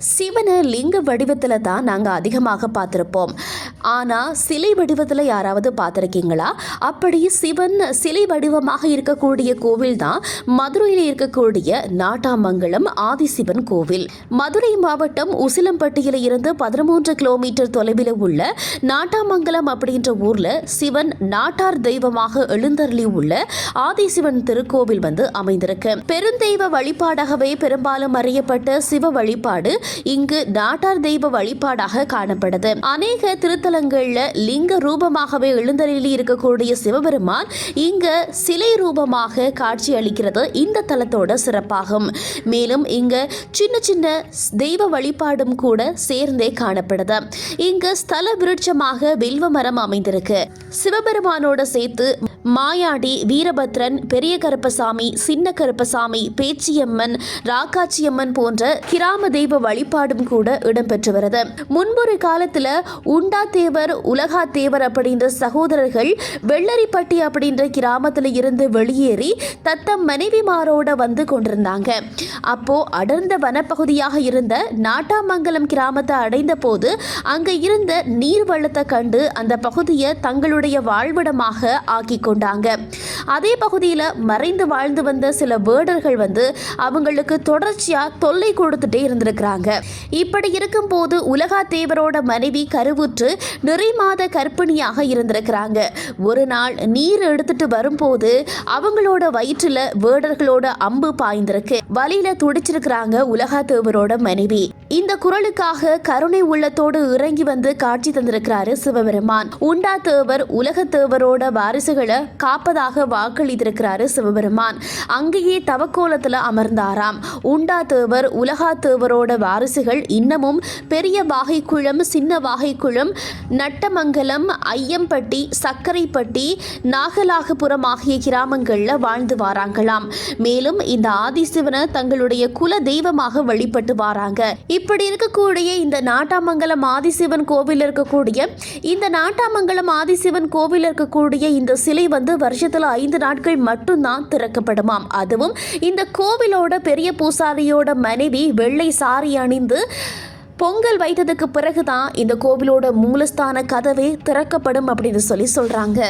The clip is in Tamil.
சிவனை லிங்க வடிவத்தில் தான் நாங்கள் அதிகமாக பார்த்துருப்போம். ஆனால் சிலை வடிவத்தில் யாராவது பார்த்துருக்கீங்களா? அப்படி சிவன் சிலை வடிவமாக இருக்கக்கூடிய கோவில் தான் மதுரையில் இருக்கக்கூடிய நாட்டாமங்கலம் ஆதிசிவன் கோவில். மதுரை மாவட்டம் உசிலம்பட்டியில் இருந்து பதிமூன்று கிலோமீட்டர் தொலைவில் உள்ள நாட்டாமங்கலம் அப்படின்ற ஊர்ல சிவன் நாட்டார் தெய்வமாக எழுந்தருளி உள்ள ஆதிசிவன் திருக்கோவில் வந்து அமைந்திருக்கு. பெருந்தெய்வ வழிபாடாகவே பெரும்பாலும் அறியப்பட்ட சிவ வழிபாடு இங்கு நாட்டார் தெய்வ வழிபாடாக காணப்படுது. அநேக தலங்களில் லிங்க ரூபமாகவே எழுந்தருளி இருக்கக்கூடிய சிவபெருமான் இங்க சிலை ரூபமாக காட்சி அளிக்கிறது. இந்த தலத்தோட சிறப்பாகும். மேலும் இங்க சின்ன சின்ன தெய்வ வழிபாடும் கூட சேர்ந்தே காணப்படுது. இங்க ஸ்தல விருட்சமாக வில்வ மரம் அமைந்திருக்கு. சிவபெருமானோட சேர்த்து மாயாடி வீரபத்ரன் பெரிய கருப்பசாமி சின்ன கருப்பசாமி பேச்சியம்மன் ராக்காச்சியம்மன் போன்ற கிராம தெய்வ வழிபாடும் கூட இடம்பெற்று வருது. முன்பொரு காலத்துல உண்டா தேவர் உலகா தேவர் அப்படின்ற சகோதரர்கள் வெள்ளரிப்பட்டி அப்படின்ற கிராமத்துல இருந்து வெளியேறி தத்தம் மனைவிமாரோட வந்து கொண்டிருந்தாங்க. அப்போ அடர்ந்த வனப்பகுதியாக இருந்த நாட்டாமங்கலம் கிராமத்தை அடைந்த போது அங்க இருந்த நீர்வளத்தை கண்டு அந்த பகுதியை தங்களுடைய வாழ்விடமாக ஆக்கிக் கொண்டாங்க அதே பகுதியில் மறைந்து வாழ்ந்து வந்த சில வேடர்கள் வந்து அவங்களுக்கு தொடர்ச்சியா தொல்லை கொடுத்துட்டே இருந்திருக்கிறாங்க. இப்படி இருக்கும்போது போது தேவரோட மனைவி கருவுற்று நிறை மாத கர்ப்பிணியாக இருந்திருக்கிறாங்க. ஒரு நாள் நீர் எடுத்துட்டு வரும்போது அவங்களோட வயிற்றுல வேடர்களோட அம்பு பாய்ந்திருக்கு. வழியில துடிச்சிருக்கிறாங்க உலகாத்தேவரோட மனைவி. இந்த குரலுக்காக கருணை உள்ளத்தோடு இறங்கி வந்து காட்சி தந்திருக்கிறாரு சிவபெருமான். உண்டா தேவர் உலக தேவரோட வாரிசுகளை காப்பதாக வாக்களித்திருக்கிறாரு சிவபெருமான். அங்கேயே தவக்கோலத்துல அமர்ந்தாராம். உண்டா தேவர் உலகா தேவரோட வாரிசுகள் இன்னமும் பெரிய வாகைக்குளம் சின்ன வாகைக்குளம் நட்டமங்கலம் ஐயம்பட்டி சக்கரைப்பட்டி நாகலாகபுரம் ஆகிய கிராமங்களில் வாழ்ந்து வாராங்களாம். மேலும் இந்த ஆதிசிவனை தங்களுடைய குல தெய்வமாக வழிபட்டு வாராங்க. இப்படி இருக்கக்கூடிய இந்த நாட்டாமங்கலம் ஆதிசிவன் கோவில் இருக்கக்கூடிய இந்த நாட்டாமங்கலம் ஆதிசிவன் கோவில் இருக்கக்கூடிய இந்த சிலை வந்து வருஷத்தில் ஐந்து நாட்கள் மட்டும்தான் திறக்கப்படுமாம். அதுவும் இந்த கோவிலோட பெரிய பூசாரியோட மனைவி வெள்ளை சாரி அணிந்து பொங்கல் வைத்ததுக்கு பிறகுதான் இந்த கோவிலோட மூலஸ்தான கதவே திறக்கப்படும் அப்படின்னு சொல்லி சொல்கிறாங்க